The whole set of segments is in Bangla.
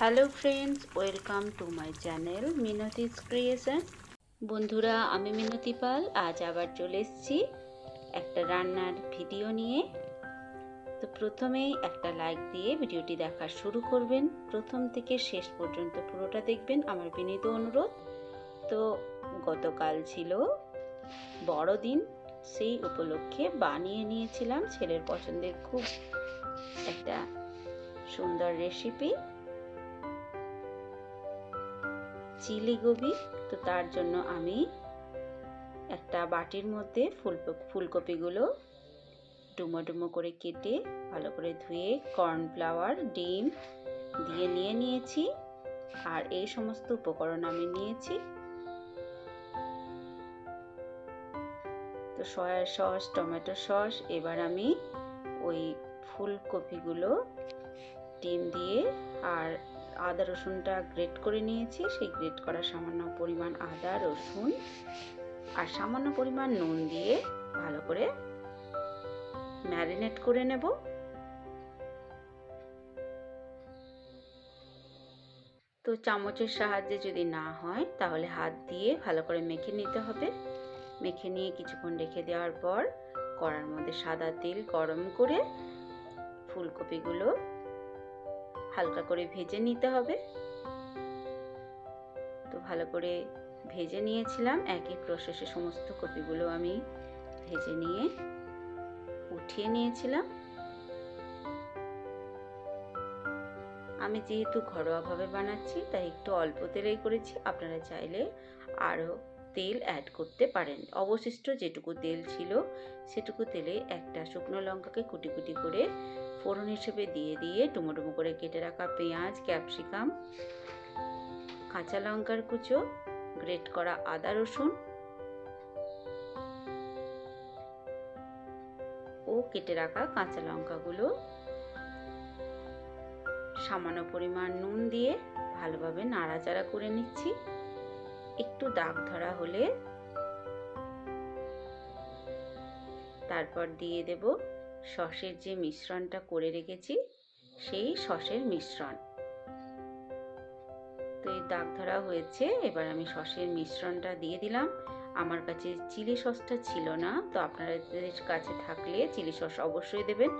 Hello friends, welcome to my channel Minati's creation. বন্ধুরা, আমি মিনতি পাল, আজ আবার চলে এসেছি একটা রান্নার ভিডিও নিয়ে। তো প্রথমেই একটা লাইক দিয়ে ভিডিওটি দেখা শুরু করবেন। প্রথম থেকে শেষ পর্যন্ত পুরোটা দেখবেন, আমার বিনীত অনুরোধ। তো গতকাল ছিল বড়দিন, সেই উপলক্ষে বানিয়ে নিয়েছিলাম ছেলের পছন্দের খুব একটা সুন্দর রেসিপি চিলি গোবি, তো তার জন্য আমি একটা বাটির মধ্যে ফুল ফুলকপিগুলো ডুমো ডুমো করে কেটে ভালো করে ধুয়ে কর্নফ্লাওয়ার ডিম দিয়ে নিয়ে নিয়েছি। আর এই সমস্ত উপকরণ আমি নিয়েছি। তো সয়া সস, টমেটো সস, এবার আমি ওই ফুলকপিগুলো ডিম দিয়ে আর আদা রসুনটা গ্রেট করে নিয়েছি। সেই গ্রেট করা সামান্য পরিমাণ আদা, রসুন আর সামান্য পরিমাণ নুন দিয়ে ভালো করে ম্যারিনেট করে নেব। তো চামচের সাহায্যে যদি না হয়, তাহলে হাত দিয়ে ভালো করে মেখে নিতে হবে। মেখে নিয়ে কিছুক্ষণ রেখে দেওয়ার পর, কড়ার মধ্যে সাদা তেল গরম করে ফুলকপিগুলো হালকা করে ভেজে নিতে হবে। তো ভালো করে ভেজে নিয়েছিলাম। একই প্রসেসে সমস্ত কপিগুলো আমি ভেজে নিয়ে উঠিয়ে নিয়েছিলাম। আমি যেহেতু ঘরোয়াভাবে বানাচ্ছি, তাই একটু অল্প তেলেই করেছি। আপনারা চাইলে আরও তেল অ্যাড করতে পারেন। অবশিষ্ট যেটুকু তেল ছিল, সেটুকু তেলে একটা শুকনো লঙ্কাকে কুটি কুটি করে ফোড়ন হিসেবে দিয়ে দিয়ে ডুমো ডুমো করে কেটে রাখা পেঁয়াজ, ক্যাপসিকাম, কাঁচা লঙ্কার কুচো, গ্রেট করা আদা রসুন ও কেটে রাখা কাঁচা লঙ্কাগুলো। সামান্য পরিমাণ নুন দিয়ে ভালোভাবে নাড়াচাড়া করে নিচ্ছি। একটু দাগ ধরা হলে তারপর দিয়ে দেব সসের যে মিশ্রণটা করে রেখেছি, সেই সসের মিশ্রণ। তো এই দাগ ধরা হয়েছে, এবার আমি সসের মিশ্রণটা দিয়ে দিলাম। আমার কাছে চিলি সসটা ছিল না, তো আপনাদের কাছে থাকলে চিলি সস অবশ্যই দেবেন।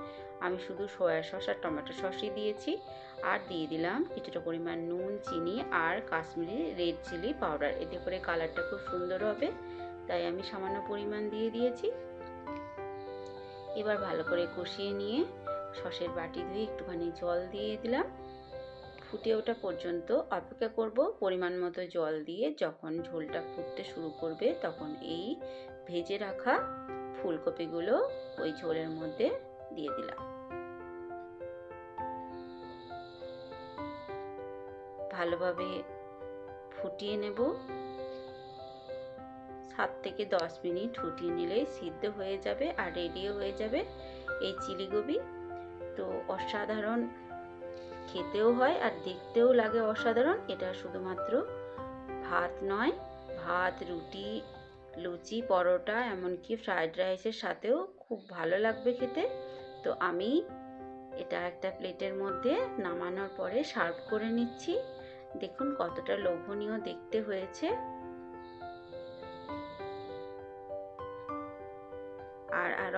আমি শুধু সয়া সস আর টমেটো সসই দিয়েছি। আর দিয়ে দিলাম কিছুটা পরিমাণ নুন, চিনি আর কাশ্মীরি রেড চিলি পাউডার। এতে করে কালারটা খুব সুন্দর হবে, তাই আমি সামান্য পরিমাণ দিয়ে দিয়েছি। এবার ভালো করে কষিয়ে নিয়ে সসের বাটি ধুয়ে একটুখানি জল দিয়ে দিলাম। ফুটে ওঠা পর্যন্ত অপেক্ষা করব। পরিমাণ মতো জল দিয়ে যখন ঝোলটা ফুটতে শুরু করবে তখন এই ভেজে রাখা ফুলকপিগুলো ওই ঝোলের মধ্যে দিয়ে দিলাম। ভালোভাবে ফুটিয়ে নেব। সাত থেকে দশ মিনিট ফুটিয়ে নিলেই সিদ্ধ হয়ে যাবে আর রেডিও হয়ে যাবে এই চিলি গোবি তো অসাধারণ। খেতেও হয় আর দেখতেও লাগে অসাধারণ। এটা শুধুমাত্র ভাত নয়, ভাত, রুটি, লুচি, পরোটা, এমনকি ফ্রায়েড রাইসের সাথেও খুব ভালো লাগবে খেতে। তো আমি এটা একটা প্লেটের মধ্যে নামানোর পরে সার্ভ করে নিচ্ছি। দেখুন কতটা লোভনীয় দেখতে হয়েছে।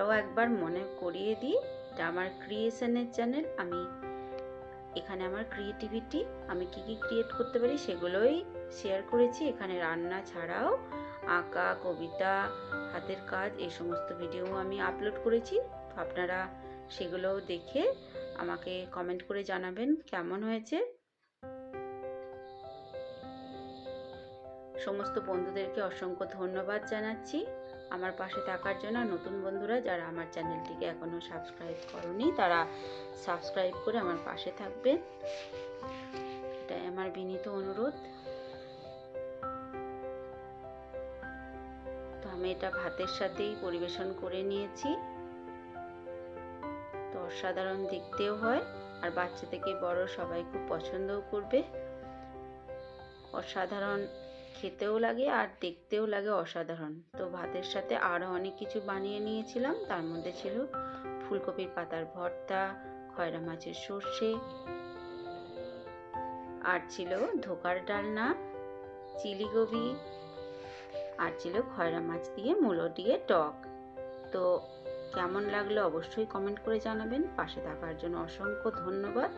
আর আরও একবার মনে করিয়ে দিই এটা আমার ক্রিয়েশনের চ্যানেল আমি, এখানে আমার ক্রিয়েটিভিটি আমি কি কি ক্রিয়েট করতে পারি সেগুলোই শেয়ার করেছি। এখানে রান্না ছাড়াও আঁকা, কবিতা, হাতের কাজ, এই সমস্ত ভিডিও আমি আপলোড করেছি। তো আপনারা সেগুলোও দেখে আমাকে কমেন্ট করে জানাবেন কেমন হয়েছে। সমস্ত বন্ধুদেরকে অসংখ্য ধন্যবাদ জানাচ্ছি। আমার পাশে থাকার জন্য নতুন বন্ধুরা যারা আমার চ্যানেলটিকে এখনও সাবস্ক্রাইব করনি, তারা সাবস্ক্রাইব করে আমার পাশে থাকবেন এটাই আমার বিনীত অনুরোধ। তো আমি এটা ভাতের সাথেই পরিবেশন করে নিয়েছি। তো অসাধারণ দেখতেও হয়, আর বাচ্চা থেকে বড় সবাই খুব পছন্দও করবে। অসাধারণ খেতেও লাগে আর দেখতেও লাগে অসাধারণ। তো ভাতের সাথে আরও অনেক কিছু বানিয়ে নিয়েছিলাম। তার মধ্যে ছিল ফুলকপির পাতার ভর্তা, খয়রা মাছের সর্ষে আর ছিল ধোকার ডালনা, চিলি গোবি আর ছিল খয়রা মাছ দিয়ে মূলো দিয়ে টক। তো কেমন লাগল অবশ্যই কমেন্ট করে জানাবেন। পাশে থাকার জন্য অসংখ্য ধন্যবাদ।